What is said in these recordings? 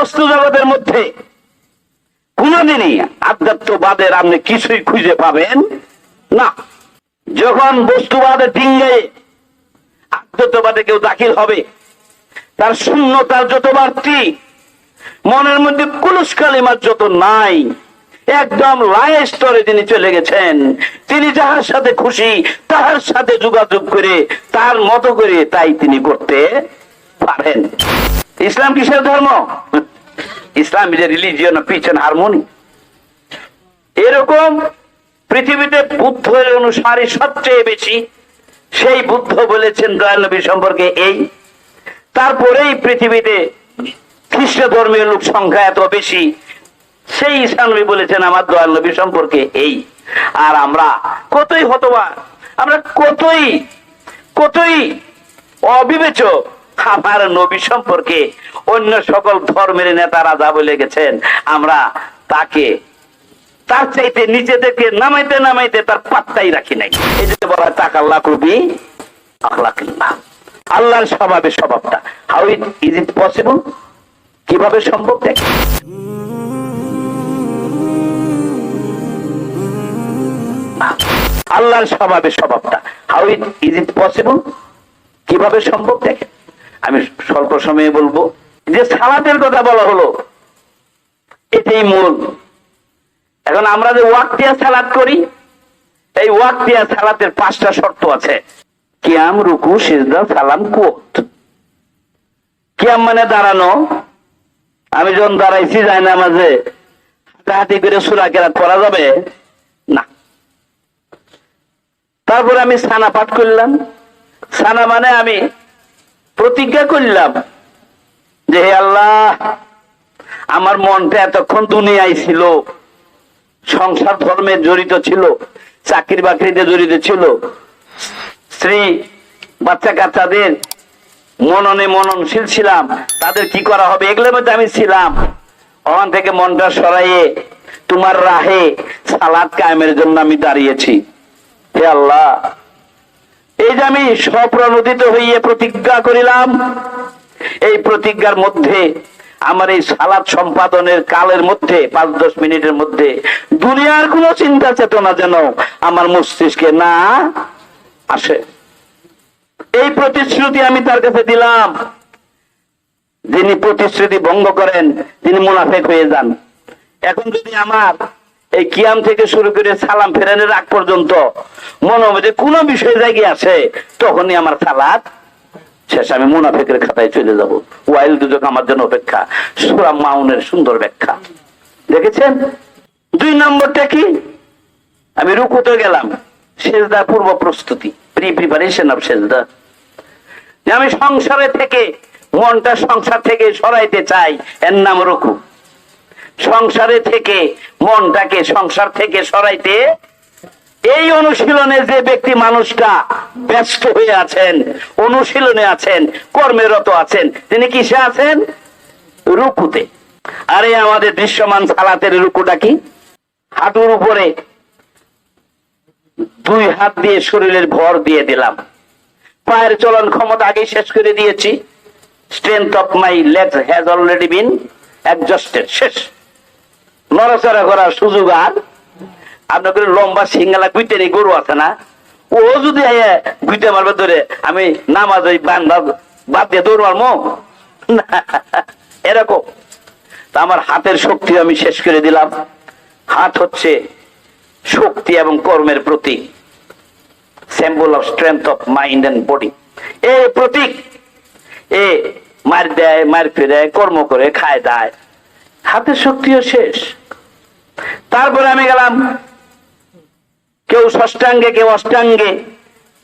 বস্তু জগতের মধ্যে কোনদিনই আধ্যাত্মবাদের আপনি কিছুই খুঁজে পাবেন না। যখন বস্তুবাদে ডিঙ্গে আধ্যাত্মবাদে কেউ দাখিল হবে, তার শূন্যতার যত বাড়তি, মনের মধ্যে কুলুস কালিমার যত নাই, একদম লায় স্তরে তিনি চলে গেছেন। তিনি যাহার সাথে খুশি, তাহার সাথে যোগাযোগ করে, তার মতো করে তাই তিনি করতে পারেন। ইসলাম কিসের ধর্ম? Islam is a religion of peace and harmony এরকম পৃথিবীতে বুদ্ধের অনুসারী সবচেয়ে বেশি, সেই বুদ্ধ বলেছেন দয়াল নবী সম্পর্কে এই। তারপরেই পৃথিবীতে খ্রিস্ট ধর্মীয় লোক সংখ্যা এত বেশি, সেই নবী বলেছেন আমার দয়াল নবী সম্পর্কে এই। আর আমরা কতই হতবা আমরা কতই কতই অবিবেচক আমার নবী সম্পর্কে অন্য সকল ধর্মের নেতারা যা বলে গেছেন, আমরা তাকে তার চাইতে নিজেদেরকে নামাইতে নামাইতে তার পাত্তাই রাখি নাই। এই যে বলা হয় টাকা লাখ রুপি আখলাকিল্লাহ। আল্লাহর স্বভাবের স্বভাবটা। How it is it possible কীভাবে সম্ভব? দেখে। আল্লাহর স্বভাবের স্বভাবটা। How it is it possible কীভাবে সম্ভব? দেখে। আমি স্বল্প সময়ে বলব যে সালাতের কথা বলা হলো। এটাই মূল। এখন আমরা যে ওয়াক্তিয়া সালাত করি, এই ওয়াক্তিয়া সালাতের পাঁচটা শর্ত আছে। কিয়াম, রুকু, সিজদা, সালাম কুত কিয়াম মানে দাঁড়ানো। আমি যখন দাঁড়াইছি যাই না মাঝে হাঁটাহাঁটি করে সুরা কেরাত করা যাবে? না। তারপরে আমি সানা পাঠ করলাম। সানা মানে আমি প্রতিজ্ঞা করলাম যে হে আল্লাহ, আমার মনটা এতক্ষণ দুনিয়ায় ছিল, সংসার ধর্মে জড়িত ছিল চাকরি বাকরিতে জড়িত ছিল, স্ত্রী, বাচ্চা কাচ্চাদের মননে মননশীল ছিলাম, তাদের কি করা হবে এগুলোর মধ্যে আমি ছিলাম। ওখান থেকে মনটা সরাইয়ে তোমার রাহে সালাদ কায়েমের জন্য আমি দাঁড়িয়েছি। হে আল্লাহ এই যে আমি স্বপ্রণোদিত হইয়ে প্রতিজ্ঞা করিলাম, এই প্রতিজ্ঞার মধ্যে, আমার এই সালাদ সম্পাদনের কালের মধ্যে পাঁচ দশ মিনিটের মধ্যে, দুনিয়ার কোন চিন্তা চেতনা যেন আমার মস্তিষ্কে না আসে। এই প্রতিশ্রুতি আমি তার কাছে দিলাম। যিনি প্রতিশ্রুতি ভঙ্গ করেন, তিনি মুনাফেক হয়ে যান। এখন যদি আমার এই কিয়াম থেকে শুরু করে সালাম ফেরানোর আগ পর্যন্ত মনে হবে যে কোনো বিষয় জায়গায় আছে, তখনই আমার সালাদ শেষ। আমি মুনাফেকের খাতায় চলে যাব। ওয়াইল দুজক আমার জন্য অপেক্ষা। সুরা মাউনের সুন্দর ব্যাখ্যা। দেখেছেন? দুই নম্বরটা কি? আমি রুকুতে গেলাম। সেজদা পূর্ব প্রস্তুতি। প্রি প্রিপারেশন অফ সেজদা আমি সংসারে থেকে, মনটা সংসার থেকে সরাইতে চাই। এর নাম রুকু। সংসারে থেকে, মনটাকে সংসার থেকে সরাইতে, এই অনুশীলনে যে ব্যক্তি মানুষটা ব্যস্ত হয়ে আছেন, অনুশীলনে আছেন, কর্মেরত আছেন, তিনি কিসে আছেন? রুকুতে। আরে, আমাদের দৃশ্যমান সালাতের রুকুটা কি? হাঁটুর উপরে দুই হাত দিয়ে শরীরের ভর দিয়ে দিলাম। পায়ের চলন ক্ষমতা আগে শেষ করে দিয়েছি। Strength of my legs has already been adjusted শেষ। নড়াচড়া করার সুযোগ আর? আপনার করে লম্বা সিঙ্গালা গুইতে নেই গরু আছে না? ও যদি গুইতে মারবে ধরে আমি নামাজ ওই বান্ধা বাদ দিয়ে দৌড় মারবো না, এরকম। তা আমার হাতের শক্তি আমি শেষ করে দিলাম। হাত হচ্ছে শক্তি এবং কর্মের প্রতীক। Symbol of strength of mind and body এ প্রতীক এ মার দেয় মার ফিরে কর্ম করে খায় দায়। হাতের শক্তিও শেষ। তারপরে আমি গেলাম, কেউ ষষ্ঠাঙ্গে, কেউ অষ্টাঙ্গে।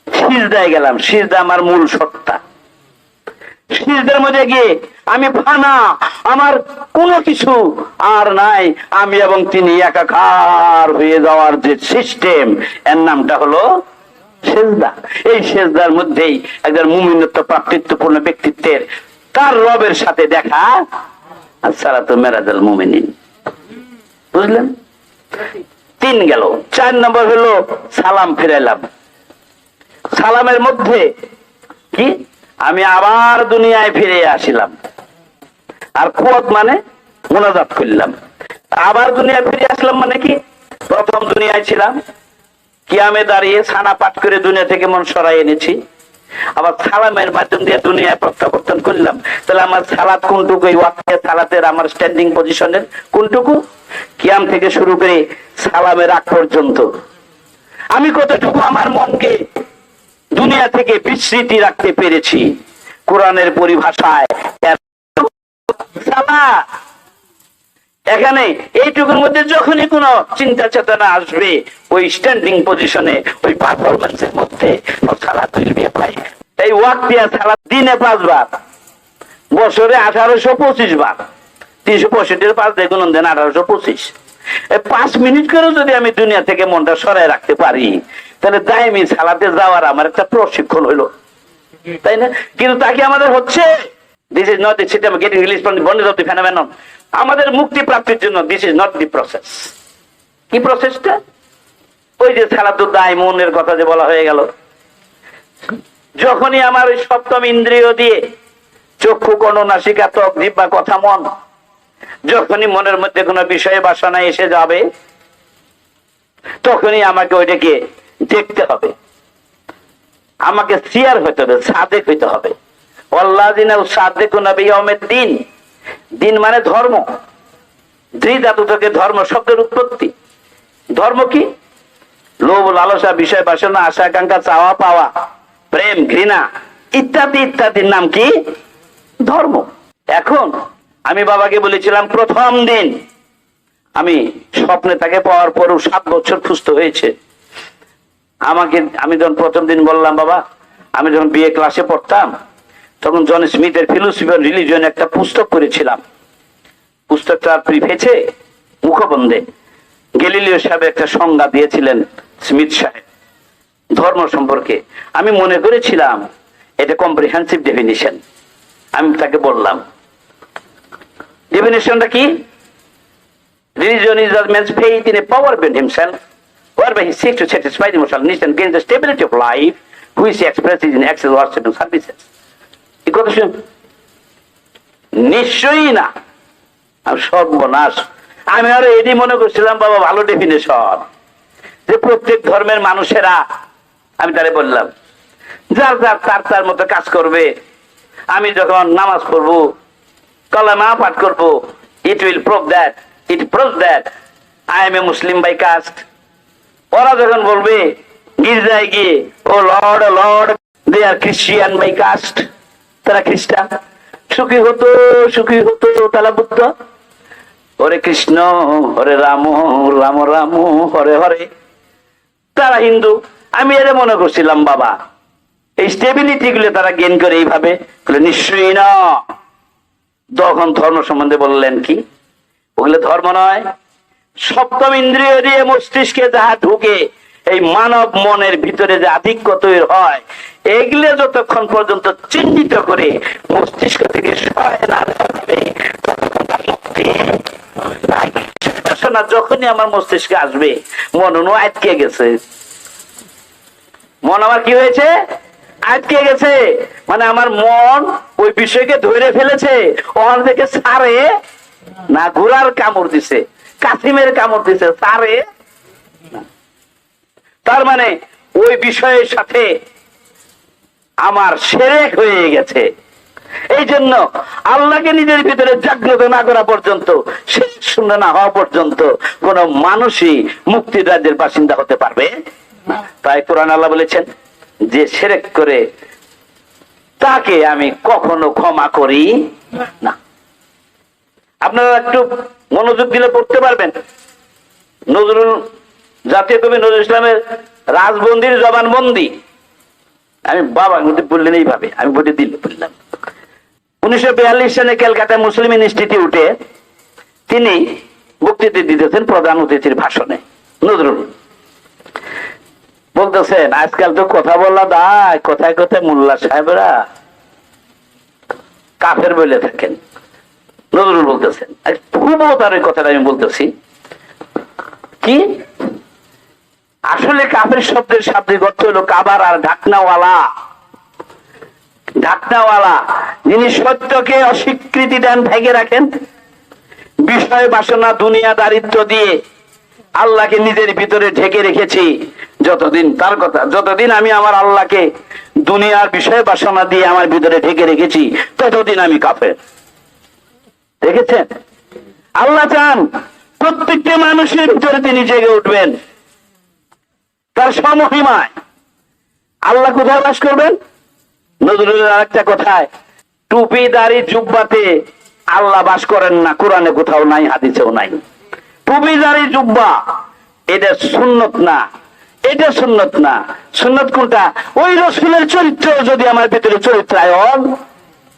সিজদায় গেলাম, সিজদা আমার মূল সত্তা। সিজদার মধ্যে গিয়ে আমি ফানা, আমার কোনো কিছু আর নাই। আমি এবং তিনি একাকার হয়ে যাওয়ার যে সিস্টেম, এর নামটা হলো সেজদা। এই সেজদার মধ্যেই একজন মুমিনত্ব প্রাপ্তিত্বপূর্ণ ব্যক্তিত্বের তার রবের সাথে দেখা মেরাজাল বুঝলেন? তিন গেল। চার নম্বর হলো সালাম সালামের মধ্যে কি? আমি আবার দুনিয়ায় ফিরে আসিলাম। আর কুয়াত মানে মোনাজাত করলাম। আবার দুনিয়ায় ফিরে আসলাম মানে কি? প্রথম দুনিয়ায় ছিলাম। কিয়ামে দাঁড়িয়ে ছানা পাঠ করে দুনিয়া থেকে মন সরাই এনেছি। আবার সালামের মাধ্যম দিয়ে দুনিয়ায় প্রত্যাবর্তন করলাম। তাহলে আমার সালাদ কোনটুকু সালাতের আমার স্ট্যান্ডিং পজিশনের কোনটুকু? কিয়াম থেকে শুরু করে সালামের আগ পর্যন্ত। আমি কতটুকু আমার মনকে দুনিয়া থেকে বিস্মৃতি রাখতে পেরেছি? কোরআনের পরিভাষায় সালাত এখানে এইটুকুর মধ্যে যখনই কোনো চিন্তা চেতনা আসবে, ওই স্ট্যান্ডিং পজিশনে ওই পারফরমেন্সের মধ্যে ও সালাত তুলবে পাই এই ওয়াক দিয়া সালাত দিনে পাঁচবার, বছরে আঠারোশো পঁচিশ বার। তিনশো পঁয়ষট্টির পাঁচ দেখুন দেন আঠারোশো পঁচিশ। পাঁচ মিনিট করেও যদি আমি দুনিয়া থেকে মনটা সরাই রাখতে পারি, তাহলে দায়মি সালাতে যাওয়ার আমার একটা প্রশিক্ষণ হইল। তাই না? কিন্তু তাকে আমাদের হচ্ছে? This is not the system getting release from the bondage of the phenomenon আমাদের মুক্তি প্রাপ্তির জন্য this is not the process কি প্রসেসটা ওই যে সালাতুর দায় মনের কথা যে বলা হয়ে গেল। যখনই আমার ওই সপ্তম ইন্দ্রিয় দিয়ে চক্ষু কর্ণ নাসিকা, ত্বক জিব্বা কথা, মন, যখনই মনের মধ্যে কোনো বিষয়ে, বাসনা এসে যাবে, তখনই আমাকে ওইটাকে দেখতে হবে। আমাকে সিয়ার হইতে হবে, সাদেক হইতে হবে। অল্লাদিন সাদেক দিন দিন মানে ধর্ম। ধাতু থেকে ধর্ম শব্দের উৎপত্তি। ধর্ম কি? লোভ, লালসা, বিষয়, বাসনা, আশা, আকাঙ্ক্ষা, চাওয়া, পাওয়া, প্রেম, ঘৃণা, ইত্যাদি, ইত্যাদির নাম কি? ধর্ম। এখন আমি বাবাকে বলেছিলাম, প্রথম দিন। আমি স্বপ্নে তাকে পাওয়ার পরও সাত বছর সুস্থ হয়েছে। আমাকে, আমি যখন প্রথম দিন বললাম, বাবা, আমি যখন বিয়ে ক্লাসে পড়তাম তখন জন স্মিথের ফিলোসফি অন রিলিজন একটা পুস্তক করেছিলাম পুস্তকটা ফেছে মুখবন্ধে গেলিলিও সাহেব একটা সংজ্ঞা দিয়েছিলেন স্মিথ সাহেব, ধর্ম সম্পর্কে। আমি মনে করেছিলাম এটা কম্প্রিহেন্সিভ ডেফিনিশন আমি তাকে বললাম ডেফিনিশনটা কি? Religion is the man's faith in a power beyond himself whereby he seeks to satisfy the emotional নিশ্চয় gain the stability of life which expresses in acts of worship and services কথা শুন নিশ্চয়ই না। আমি সর্বনাশ। আমি আরও এটি মনে করছিলাম, বাবা, ভালো ডেফিনেশন যে প্রত্যেক ধর্মের মানুষেরা, আমি তারে বললাম, যার যার তার তার মতো কাজ করবে, আমি যখন নামাজ পড়ব, কলামা পাঠ করব it will prove that it prove that I am a Muslim by caste ওরা যখন বলবে, গির্জায় গিয়ে, O lord lord they are Christian by caste তারা খ্রিস্টান। সুখী হতো সুখী হতো তারা বুদ্ধ। হরে কৃষ্ণ হরে রাম রাম রাম, হরে হরে। তারা হিন্দু। আমি এটা মনে করছিলাম, বাবা, এই স্টেবিলিটি গুলো তারা গেন করে এইভাবে। নিশ্চয়ই না। তখন ধর্ম সম্বন্ধে বললেন কি? ওগুলো ধর্ম নয়। সপ্তম ইন্দ্রিয় দিয়ে মস্তিষ্কে যাহা ঢুকে, এই মানব মনের ভিতরে যে আধিক্য তৈরি হয় এগুলো যতক্ষণ পর্যন্ত চিহ্নিত করে মস্তিষ্ক থেকে যখনই আমার মস্তিষ্কে আসবে মন অনু আটকে গেছে। মন আমার কি হয়েছে? আটকে গেছে। মানে আমার মন ওই বিষয়কে ধরে ফেলেছে ওখান থেকে সারে না ঘোড়ার কামড় দিছে, কাসিমের কামড় দিছে, সারে তার মানে ওই বিষয়ের সাথে আমার সেরেক হয়ে গেছে। এই জন্য আল্লাহকে নিজের ভিতরে জাগ্রত না করা পর্যন্ত সে শূন্য না হওয়া পর্যন্ত কোন মানুষই মুক্তির রাজ্যের বাসিন্দা হতে পারবে? তাই কোরআন আল্লাহ বলেছেন, যে সেরেক করে তাকে আমি কখনো ক্ষমা করি না। আপনারা একটু মনোযোগ দিলে পড়তে পারবেন। নজরুল জাতীয় কবি নজরুল ইসলামের রাজবন্দির জবানবন্দি। আমি বাবা মধ্যে বললেন এইভাবে, আমি বলে দিলে, বললাম। উনিশশো বিয়াল্লিশ সালে ক্যালকাটা মুসলিম ইনস্টিটিউটে তিনি বক্তৃতা দিতেছেন প্রধান অতিথির ভাষণে। নজরুল। বলতেছেন, আজকাল তো কথা বলা দায়, কথায় কথায় মোল্লা সাহেবরা কাফের বলে থাকেন। নজরুল বলতেছেন খুব তার কথাটা আমি বলতেছি। কি? আসলে কাফের শব্দের শাব্দিক অর্থ হলো কাবার আর ঢাকনাওয়ালা। ঢাকনাওয়ালা। যিনি সত্যকে অস্বীকৃতি দেন, ভেঙে রাখেন, বিষয় বাসনা, দুনিয়া দারিদ্র দিয়ে আল্লাহকে নিজের ভিতরে ঢেকে রেখেছি। যতদিন তার কথা, যতদিন আমি আমার আল্লাহকে দুনিয়ার বিষয় বাসনা দিয়ে আমার ভিতরে ঢেকে রেখেছি, ততদিন আমি কাফের। দেখেছেন? আল্লাহ চান প্রত্যেকটা মানুষের ভিতরে তিনি জেগে উঠবেন। তার সমহিমায়। আল্লাহ কোথায় বাস করবেন? নজরুলের আরেকটা কথায়, টুপি, দাড়ি, জুব্বাতে আল্লাহ বাস করেন না, কোরআনে কোথাও নাই, হাদিসেও নাই। টুপি, দাড়ি, জুব্বা, এটা সুন্নত না, এটা সুন্নত না। সুন্নত কোনটা? ওই রসুলের চরিত্র যদি আমার ভিতরে চরিত্রায়ন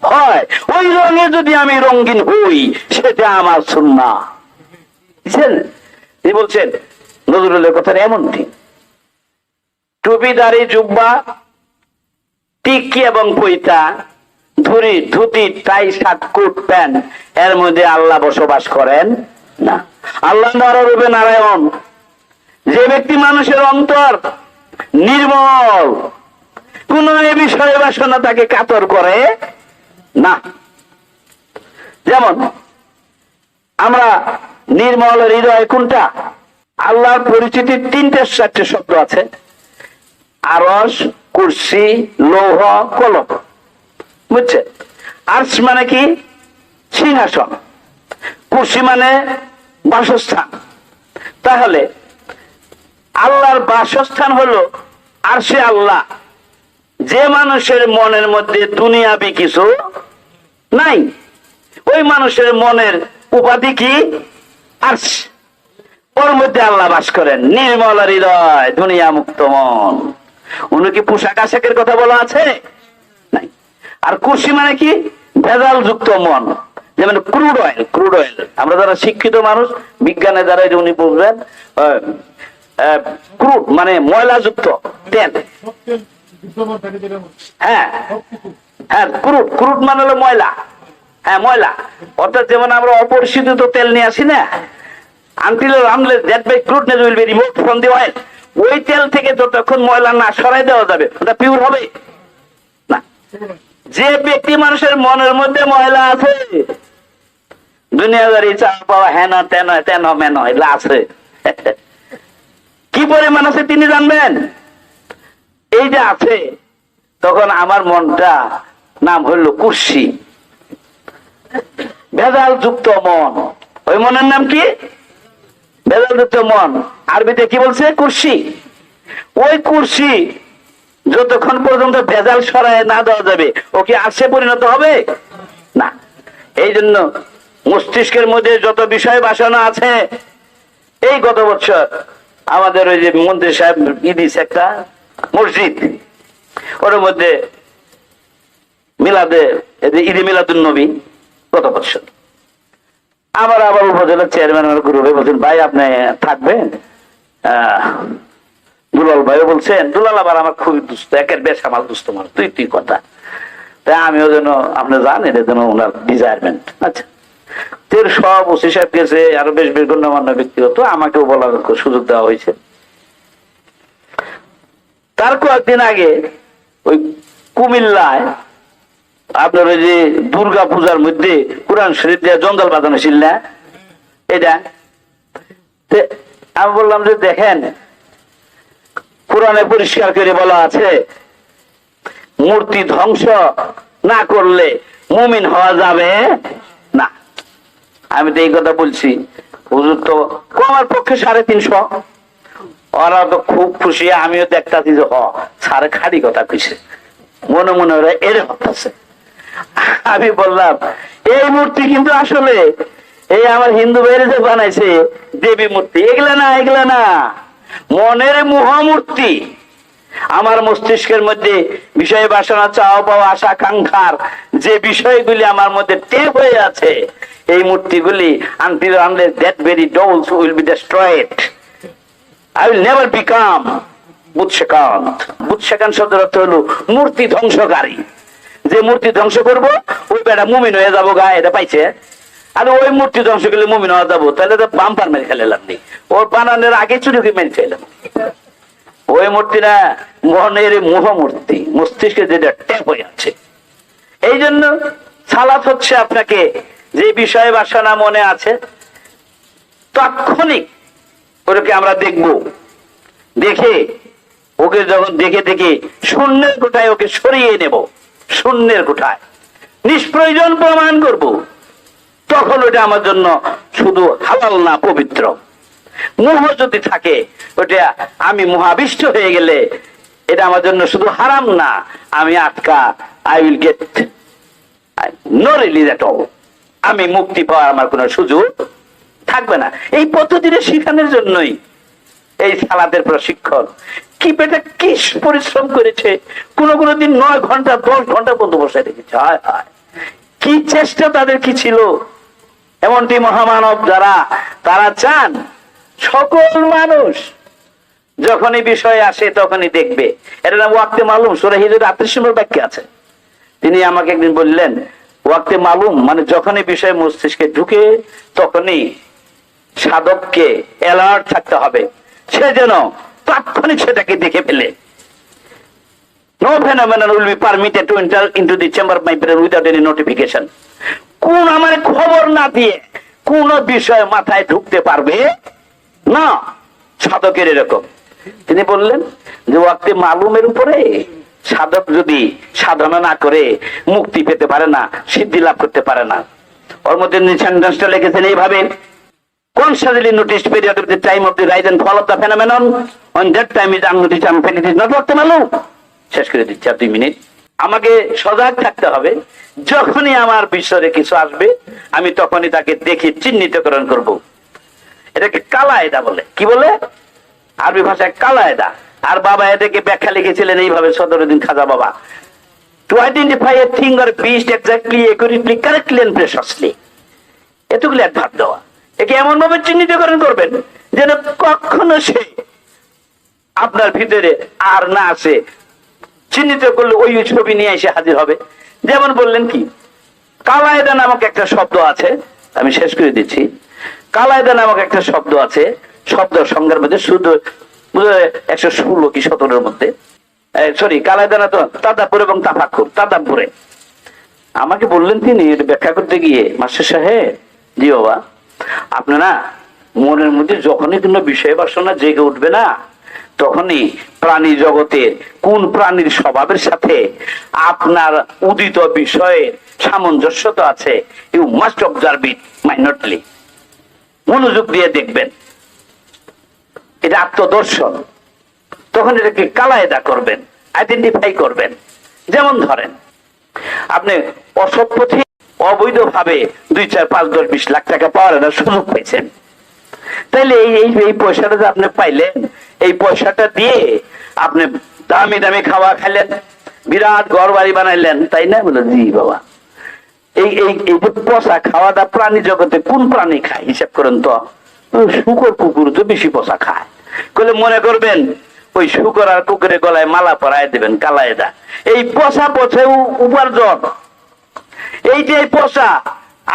হয়, ওই রঙে যদি আমি রঙিন হই, সেটা আমার সুন্না বুঝছেন? বলছেন, নজরুলের কথা এমন ঠিক। টুপি দাড়ি জুব্বা টিকি এবং পৈতা ধুরি, dhoti, tie, shirt, coat, pant, এর মধ্যে আল্লাহ বসবাস করেন না। আল্লাহ নররূপে নারায়ণ। যে ব্যক্তি মানুষের অন্তর নির্মল কোন এ বিষয়ে বাসনা তাকে কাতর করে না। যেমন, আমরা নির্মল হৃদয় কোনটা? আল্লাহর পরিচিতির তিনটে চারটে শব্দ আছে। আরস কুর্সি, লৌহ কলম বুঝছে? আর্স মানে কি? সিংহাসন। কুর্সি মানে বাসস্থান। তাহলে আল্লাহর বাসস্থান হলো আরশে আল্লাহ। যে মানুষের মনের মধ্যে দুনিয়াবি কিছু নাই, ওই মানুষের মনের উপাধি কি? আর্শ। ওর মধ্যে আল্লাহ বাস করেন। নির্মল হৃদয় দুনিয়া মুক্ত মন। উনি কি পোশাক আশাকের কথা বলা আছে? আর কুর্সি মানে কি? ভেজাল যুক্ত মন। যেমন ক্রুড অয়েল ক্রুড অয়েল। আমরা যারা শিক্ষিত মানুষ, বিজ্ঞানে যারা উনি বুঝবেন ক্রুড মানে ময়লা যুক্ত তেল। হ্যাঁ। হ্যাঁ ক্রুড। ক্রুড মানে হলো ময়লা। হ্যাঁ ময়লা। অর্থাৎ যেমন আমরা অপরিশোধিত তেল নিয়ে আসি না until unless that by crudeness will be remove from the oil ওই তেল থেকে যতক্ষণ ময়লা না সরাই দেওয়া যাবে। ওটা পিওর হবে। না। যে ব্যক্তি মানুষের মনের মধ্যে ময়লা আছে, দুনিয়াদারি চা পাওয়া হেন তেন তেন মেন আছে। কি পরিমাণ আছে তিনি জানবেন? এই যে আছে, তখন আমার মনটা নাম হইল কুর্সি ভেজাল যুক্ত মন। ওই মনের নাম কি? ভেজাল মন। আরবিতে কি বলছে? কুর্সি। ওই কুর্সি যতক্ষণ পর্যন্ত ভেজাল সরায় না দেওয়া যাবে, ও কি আসে পরিণত হবে? না। এই জন্য মস্তিষ্কের মধ্যে যত বিষয় বাসনা আছে, এই গত বছর আমাদের ওই যে মন্ত্রী সাহেব ইদিস একটা মসজিদ। ওর মধ্যে মিলাদে ঈদে মিলাদুল নবী গত বছর। আমার আবার উপজেলার চেয়ারম্যান আমার গ্রুপে বলছেন, ভাই, আপনি থাকবেন? দুলাল ভাইও বলছেন, দুলাল আবার আমার খুবই দুস্থ একের বেশ আমার দুস্থ মানুষ, তুই তুই কথা। তাই আমিও যেন, আপনি জানেন এটা যেন ওনার ডিজায়ারমেন্ট আচ্ছা তের সব ওসি সাহেব গেছে, আরও বেশ বেশ গণ্যমান্য ব্যক্তিগত, আমাকেও বলার সুযোগ দেওয়া হয়েছে। তার কয়েকদিন আগে ওই কুমিল্লায় আপনার ওই যে দুর্গা পূজার মধ্যে কোরআন শরীফ দিয়ে জঞ্জাল বাজানো ছিল না? এটা? আমি বললাম যে দেখেন, কোরআনে পরিষ্কার করে বলা আছে, মূর্তি ধ্বংস না করলে মুমিন হওয়া যাবে না। আমি তো এই কথা বলছি। হুজুর তো আমার পক্ষে সাড়ে তিনশো। ওরা তো খুব খুশি, আমিও দেখতাছি যে, হ সারে খাড়ি কথা কইছে। মনে মনে ওরা এর হতাছে আমি বললাম, এই মূর্তি কিন্তু আসলে এই আমার হিন্দু ভাইরে যে বানাইছে দেবী মূর্তি, এগুলা না এগুলা না। মনের মহামূর্তি। আমার মস্তিষ্কের মধ্যে বিষয় বাসনা, চাওয়া পাওয়া, আশা, আকাঙ্ক্ষার যে বিষয়গুলি আমার মধ্যে টেপ হয়ে আছে, এই মূর্তিগুলি until unless that very dolls will be destroyed I will never become বুৎসেকান্ত বুৎসেকান্ত শব্দের অর্থ হলো মূর্তি ধ্বংসকারী। যে মূর্তি ধ্বংস করব, ওই বেটা মুমিন হয়ে যাব গা, এটা পাইছে। আর ওই মূর্তি ধ্বংস করলে মুমিন হয়ে যাব, তাহলে তো বাম্পার মেরে খেলে লাভ নেই। ওর বানানোর আগে চুরি মেরে খেলাম ওই মূর্তিটা মনের মোহ মূর্তি মস্তিষ্কে যেটা ট্যাপ হয়ে আছে এই জন্য সালাত হচ্ছে আপনাকে যে বিষয় বাসনা মনে আছে, তাৎক্ষণিক ওটাকে আমরা দেখব। দেখে ওকে যখন দেখে দেখে শূন্যের কোঠায় ওকে সরিয়ে নেব। শূন্যের কোঠায়। নিষ্প্রয়োজন প্রমাণ করব। তখন ওটা আমার জন্য শুধু হালাল না, পবিত্র। মোহ যদি থাকে ওটা আমি মোহাবিষ্ট হয়ে গেলে এটা আমার জন্য শুধু হারাম না, আমি আটকা I will get no release all আমি মুক্তি পাওয়ার আমার কোনো সুযোগ থাকবে না। এই পদ্ধতিটা শিখানোর জন্যই এই সালাদের প্রশিক্ষণ কি পেটে কি পরিশ্রম করেছে? কোন কোন দিন নয় ঘণ্টা, দশ ঘণ্টা পর্যন্ত বসে রেখেছে। হায় হায়। কি চেষ্টা তাদের কি ছিল? এমনটি মহামানব যারা, তারা চান সকল মানুষ যখনই বিষয় আসে তখনই দেখবে। এটা নাম ওয়াক্তে মালুম, সুরা হিজুর আত্মীয় ব্যাখ্যা আছে। তিনি আমাকে একদিন বললেন, ওয়াক্তে মালুম মানে যখনই বিষয় মস্তিষ্কে ঢুকে, তখনই সাধককে অ্যালার্ট থাকতে হবে। সে যেন তাৎক্ষণিক সেটাকে দেখে ফেলে। কোন আমার খবর না দিয়ে কোন বিষয় মাথায় ঢুকতে পারবে? না, সাধকের এরকম। তিনি বললেন যে ওয়াক্তে মালুমের উপরে সাধক যদি সাধনা না করে, মুক্তি পেতে পারে না, সিদ্ধি লাভ করতে পারে না। ওর মধ্যে সেন্টেন্সটা লিখেছেন এইভাবে। Constantly noticed period of the time of the rise and fall of the phenomenon. On that time is unnoticed and it is not worked মালুম শেষ করে দিচ্ছি আর দুই মিনিট। আমাকে সজাগ থাকতে হবে। যখনই আমার বিষয়ে কিছু আসবে, আমি তখনই তাকে দেখে চিহ্নিতকরণ করব। এটাকে কালায়দা বলে। কি বলে? আরবি ভাষায় কালায়দা। আর বাবা এটাকে ব্যাখ্যা লিখেছিলেন এইভাবে সদরুদ্দিন খাজা বাবা। To identify a thing or beast exactly accurately correctly and precisely এতগুলো এক ভাব দেওয়া। একে এমন ভাবে চিহ্নিতকরণ করবেন যেন কখনো সে আপনার ভিতরে আর না আসে। চিহ্নিত করলে ওই ছবি নিয়ে এসে হাজির হবে। যেমন বললেন কি, কালায়দা নামক একটা শব্দ আছে, আমি শেষ করে দিচ্ছি। কালায়দা নামক একটা শব্দ আছে, শব্দ সংজ্ঞার মধ্যে শুধু একশো ষোলো কি সতেরোর মধ্যে। সরি কালায়দা না তো, তাদাপুর এবং তাফাকুর তাদাপুরে। আমাকে বললেন তিনি ব্যাখ্যা করতে গিয়ে, মাস্টার সাহেব, জি বাবা। আপনারা মনের মধ্যে যখনই কোনো বিষয় বাসনা জেগে উঠবে না, তখনই প্রাণী জগতের কোন প্রাণীর স্বভাবের সাথে আপনার উদিত বিষয়ের সামঞ্জস্যতা আছে you must observe it minutely মনোযোগ দিয়ে দেখবেন। এটা আত্মদর্শন। তখন এটাকে কালায়দা করবেন আইডেন্টিফাই করবেন। যেমন ধরেন, আপনি অসভ্যথি অবৈধভাবে দুই চার পাঁচ দশ বিশ লাখ টাকা পাওয়ার একটা সুযোগ পাইছেন। তাইলে এই এই পয়সাটা যে আপনি পাইলেন, এই পয়সাটা দিয়ে আপনি দামি দামি খাওয়া খাইলেন, বিরাট ঘর বাড়ি বানাইলেন, তাই না? বলে, জি বাবা। এই এই এই যে পচা খাওয়া দাওয়া প্রাণী জগতে কোন প্রাণী খায়, হিসাব করেন তো? শুকর কুকুর তো বেশি পচা খায়। কলে মনে করবেন, ওই শুকর আর কুকুরের গলায় মালা পরায় দেবেন, কালায় দা এই পচা পচে উপার্জন। এই যে পচা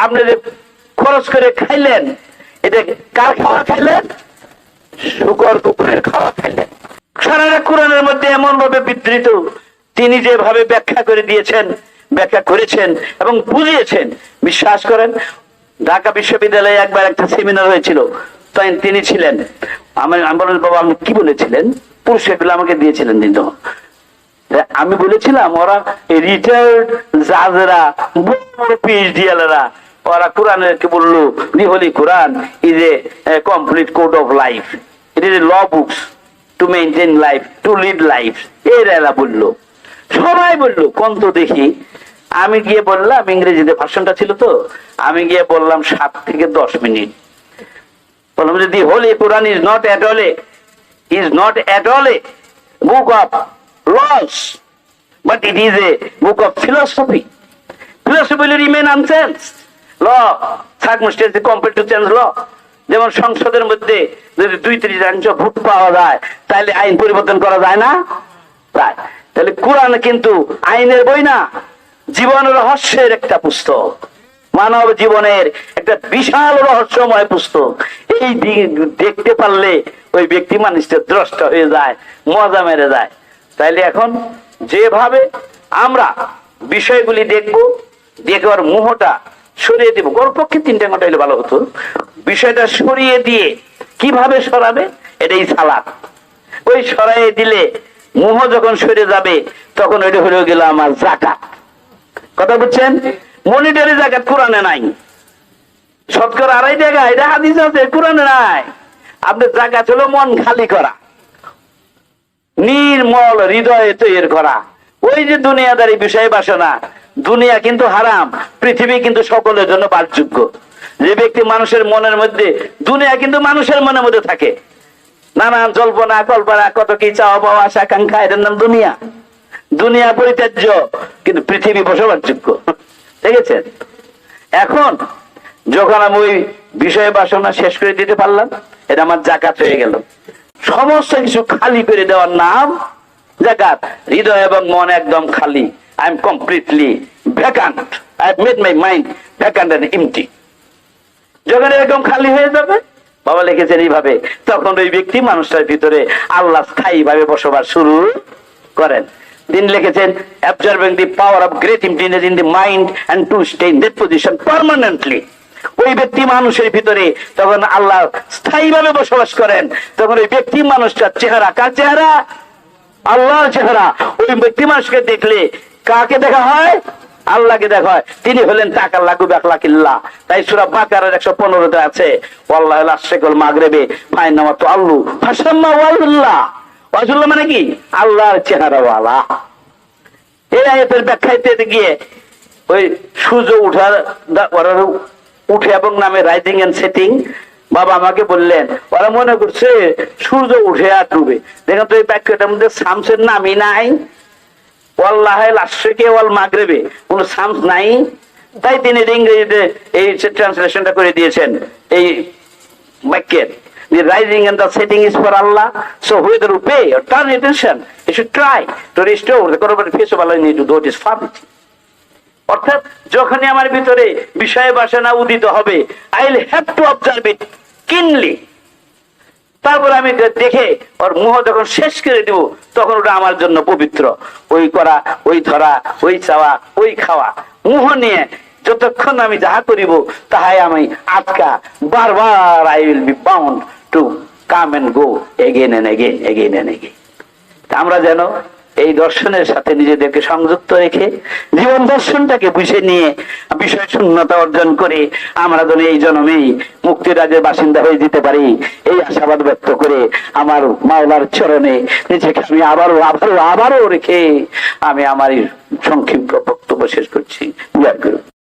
আপনি খরচ করে খাইলেন, এটা কার খাওয়া খাইলেন? শুকর কুকুরের খাওয়া খাইলেন। সারা কোরআনের মধ্যে এমন ভাবে বিধৃত, তিনি যেভাবে ব্যাখ্যা করে দিয়েছেন, ব্যাখ্যা করেছেন এবং বুঝিয়েছেন, বিশ্বাস করেন, ঢাকা বিশ্ববিদ্যালয়ে একবার একটা সেমিনার হয়েছিল, তাই তিনি ছিলেন। আমার আমি বাবা আপনি কি বলেছিলেন? পুরুষ আমাকে দিয়েছিলেন কিন্তু আমি বলেছিলাম, ওরা রিটায়ার্ড জাজরা, বড় পিএইচডি আলারা ওরা কোরআনের কি বলল? The holy Quran is a complete code of life it is a law books to maintain life to lead life এর এরা বলল। সবাই বলল কোন তো দেখি। আমি গিয়ে বললাম, ইংরেজিতে ভাষণটা ছিল তো, আমি গিয়ে বললাম, সাত থেকে দশ মিনিট। বললাম যে the holy Quran is not at all is not at all a book laws, but it is a book of philosophy. Philosophy will remain unchanged. Law, circumstances compared to change law. যেমন সংসদের মধ্যে যদি দুই তৃতীয়াংশ vote পাওয়া যায় তাহলে আইন পরিবর্তন করা যায় না তাই তাহলে কোরআন কিন্তু আইনের বই না জীবন রহস্যের একটা পুস্তক মানব জীবনের একটা বিশাল রহস্যময় পুস্তক এই দেখতে পারলে ওই ব্যক্তি মানুষটা দ্রষ্ট হয়ে যায় মজা মেরে যায় তাইলে এখন যেভাবে আমরা বিষয়গুলি দেখব, দেখে ওর মোহটা সরিয়ে দেবো। গল্পক্ষে তিনটে ঘণ্টা হলে ভালো হতো? বিষয়টা সরিয়ে দিয়ে কীভাবে সরাবে? এটাই সালাদ। ওই সরাইয়ে দিলে মোহ যখন সরে যাবে, তখন ওইটা হয়ে গেল আমার জাকাত কথা বুঝছেন? মনিটরি জাকাত কোরআনে নাই। শতকরা আড়াই টাকা এটা হাদিস আছে, কোরআনে নাই। আপনি জাকাত হলো মন খালি করা। নির্মল হৃদয়ে তৈরি করা। ওই যে দুনিয়াদারি বিষয় বাসনা, দুনিয়া কিন্তু হারাম, পৃথিবী কিন্তু সকলের জন্য বাসযোগ্য। যে ব্যক্তি মানুষের মনের মধ্যে, দুনিয়া কিন্তু মানুষের মনের মধ্যে থাকে। নানান জল্পনা, কল্পনা, কত কি চাওয়া পাওয়া আশা আকাঙ্ক্ষা এটার নাম দুনিয়া। দুনিয়া পরিত্যাজ্য, কিন্তু পৃথিবী বসবাসযোগ্য। ঠিক আছে এখন, যখন আমি ওই বিষয় বাসনা শেষ করে দিতে পারলাম, এটা আমার জাকাত হয়ে গেল। সমস্ত কিছু খালি করে দেওয়ার নাম জাকাত। হৃদয় এবং মন একদম খালি। I am completely vacant I have made my mind vacant and empty যখন এরকম খালি হয়ে যাবে, বাবা লিখেছেন এইভাবে, তখন ওই ব্যক্তি মানুষটার ভিতরে আল্লাহ স্থায়ী ভাবে বসবাস শুরু করেন। তিনি লিখেছেন observing the power of great emptiness in the mind and to stay in that position permanently ওই ব্যক্তি মানুষের ভিতরে তখন আল্লাহ স্থায়ীভাবে বসবাস করেন। তখন ওই ব্যক্তি মানুষটার চেহারা, কার চেহারা? আল্লাহর চেহারা। ওই ব্যক্তি মানুষকে দেখলে কাকে দেখা হয়? আল্লাহকে দেখা হয়। তিনি হলেন বেকলা কিল্লা তাই সুরা একশো পনেরোতে আছে আল্লাহ আশেকল মাগরেবে ফাইন নামা তো আল্লু ফাসাম্মা ওয়াজুল্লাহ। ওয়াজুল্লাহ মানে কি? আল্লাহর এই আয়াতের গিয়ে ওই সূর্য উঠার উঠে এবং নামে রাইজিং এন্ড সেটিং বাবা আমাকে বললেন, ওরা মনে করছে সূর্য উঠে আর ডুবে। দেখেন তো এই বাক্যটার মধ্যে শামসের নামই নাই। ওয়াল্লাহেল আশ্রেকে ওয়াল মাগরেবে। কোন শামস নাই। তাই তিনি ইংরেজিতে এই ট্রান্সলেশনটা করে দিয়েছেন, এই বাক্যের। The rising and the setting is for Allah so who the রূপে turn attention you try to restore the করোবার face অর্থাৎ যখনই আমার ভিতরে বিষয় বাসনা উদিত হবে I will have to observe it keenly তারপর আমি দেখে ওর মুহ যখন শেষ করে দিব, তখন ওটা আমার জন্য পবিত্র। ওই করা, ওই ধরা, ওই চাওয়া, ওই খাওয়া, মুহ নিয়ে যতক্ষণ আমি যাহা করিব, তাহাই আমি আটকা বারবার I will be bound to come and go again and again again and again আমরা যেন এই দর্শনের সাথে নিজেদেরকে সংযুক্ত রেখে জীবন দর্শনটাকে বুঝে নিয়ে বিষয় শূন্যতা অর্জন করে আমরা যেন এই জন্মেই মুক্তিরাজের বাসিন্দা হয়ে যেতে পারি। এই আশাবাদ ব্যক্ত করে আমার মাওলার চরণে নিজেকে আমি আবারও আবারও আবারও রেখে আমি আমার সংক্ষিপ্ত বক্তব্য শেষ করছি। করুন